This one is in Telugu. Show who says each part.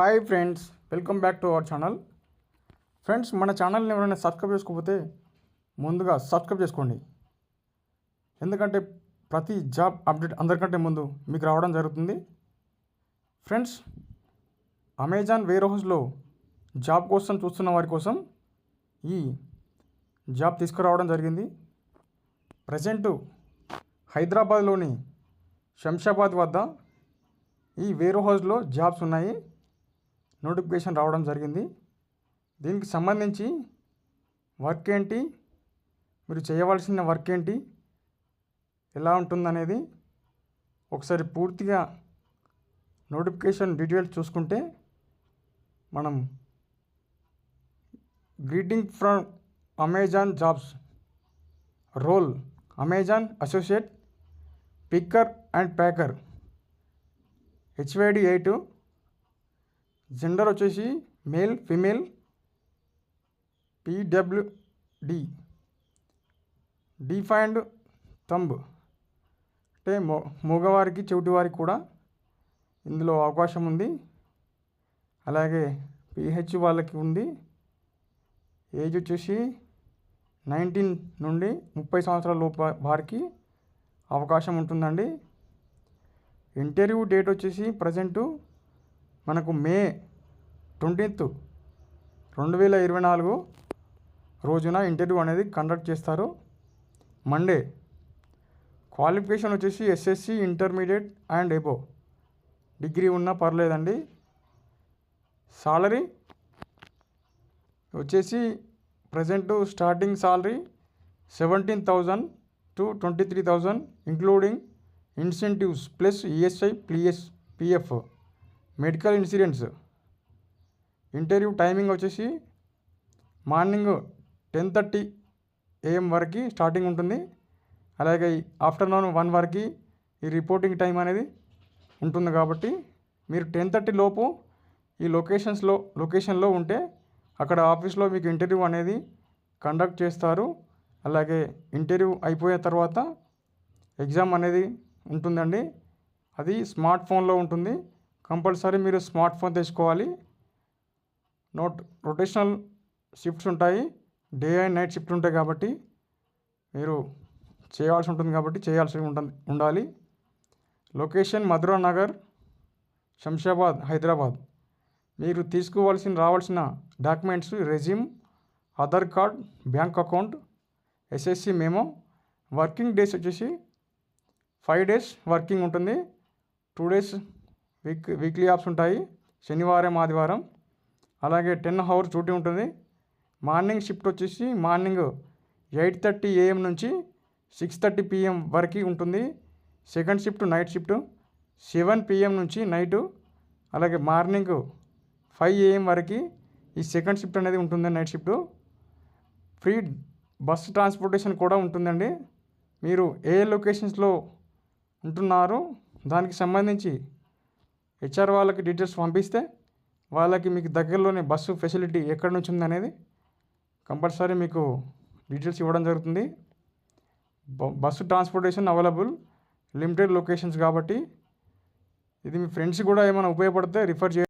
Speaker 1: Hi friends welcome back to our channel friends మన ఛానల్ని ఎవరైనా సబ్స్క్రైబ్ చేసుకోకపోతే ముందుగా సబ్స్క్రైబ్ చేసుకోండి. ఎందుకంటే ప్రతి జాబ్ అప్డేట్ అందరికంటే ముందు మీకు రావడం జరుగుతుంది. ఫ్రెండ్స్ అమెజాన్ వేర్ హౌస్లో జాబ్ కోసం చూస్తున్న వారి కోసం ఈ జాబ్ తీసుకురావడం జరిగింది. ప్రజెంటు హైదరాబాద్లోని శంషాబాద్ వద్ద ఈ వేర్ హౌస్లో జాబ్స్ ఉన్నాయి. నోటిఫికేషన్ రావడం జరిగింది. దీనికి సంబంధించి వర్క్ ఏంటి? మీరు చేయవలసిన వర్క్ ఏంటి? ఎలా ఉంటుందనేది ఒకసారి పూర్తిగా నోటిఫికేషన్ డీటెయిల్స్ చూసుకుంటే మనం greeting from Amazon jobs role Amazon associate picker and packer HYD eight gender వచ్చేసి male female PWD defined thumb అంటే మొ మగవారికి చెవిటి వారికి కూడా ఇందులో అవకాశం ఉంది. అలాగే పిహెచ్ వాళ్ళకి ఉంది. ఏజ్ వచ్చేసి నైన్టీన్ నుండి ముప్పై సంవత్సరాల లోపు వారికి అవకాశం ఉంటుందండి. ఇంటర్వ్యూ డేట్ వచ్చేసి ప్రజెంటు మనకు మే ట్వంటీత్ రెండు వేల ఇరవై నాలుగు రోజున ఇంటర్వ్యూ అనేది కండక్ట్ చేస్తారు. మండే క్వాలిఫికేషన్ వచ్చేసి SSC intermediate and above degree ఉన్నా పర్లేదండి. సాలరీ వచ్చేసి present starting salary seventeen thousand to twenty three thousand including incentives plus ESI plus PF. Medical insurance interview timing వచ్చేసి మార్నింగ్ టెన్ థర్టీ ఏఎం వరకు స్టార్టింగ్ ఉంటుంది. అలాగే ఆఫ్టర్నూన్ వన్ వరకు ఈ రిపోర్టింగ్ టైం అనేది ఉంటుంది కాబట్టి మీరు టెన్ థర్టీ లోపు ఈ లొకేషన్స్లో లొకేషన్లో ఉంటే అక్కడ ఆఫీస్లో మీకు ఇంటర్వ్యూ అనేది కండక్ట్ చేస్తారు. అలాగే ఇంటర్వ్యూ అయిపోయిన తర్వాత ఎగ్జామ్ అనేది ఉంటుందండి. అది స్మార్ట్ ఫోన్లో ఉంటుంది. కంపల్సరీ మీరు స్మార్ట్ ఫోన్ తెచ్చుకోవాలి. నోట్ రొటేషనల్ షిఫ్ట్స్ ఉంటాయి. డే అండ్ నైట్ షిఫ్ట్ ఉంటాయి కాబట్టి మీరు చేయాల్సి ఉంటుంది కాబట్టి చేయాల్సి ఉంటుంది ఉండాలి. లొకేషన్ మధురా నగర్ శంషాబాద్ హైదరాబాద్. మీరు తీసుకోవాల్సిన రావాల్సిన documents resume Aadhaar card bank account SSC memo working days వచ్చేసి ఫైవ్ డేస్ వర్కింగ్ ఉంటుంది. Two days week weekly offs ఉంటాయి. శనివారం ఆదివారం. అలాగే టెన్ అవర్స్ డ్యూటీ ఉంటుంది. మార్నింగ్ షిఫ్ట్ వచ్చేసి మార్నింగ్ ఎయిట్ థర్టీ ఏఎం నుంచి సిక్స్ థర్టీ పిఎం వరకు ఉంటుంది. Second shift night shift. Seven PM నుంచి నైటు. అలాగే మార్నింగ్ ఫైవ్ ఏఎం వరకు ఈ సెకండ్ షిఫ్ట్ అనేది ఉంటుంది night shift. Free bus transportation కూడా ఉంటుందండి. మీరు ఏ లొకేషన్స్లో ఉంటున్నారు? దానికి సంబంధించి హెచ్ఆర్ వాళ్ళకి డీటెయిల్స్ పంపిస్తే వాళ్ళకి మీకు దగ్గరలోనే బస్సు ఫెసిలిటీ ఎక్కడి నుంచి ఉందనేది కంపల్సరీ మీకు డీటెయిల్స్ ఇవ్వడం జరుగుతుంది. బ- bus transportation available limited locations కాబట్టి ఇది మీ ఫ్రెండ్స్ కూడా ఏమైనా ఉపయోగపడితే రిఫర్ చేయ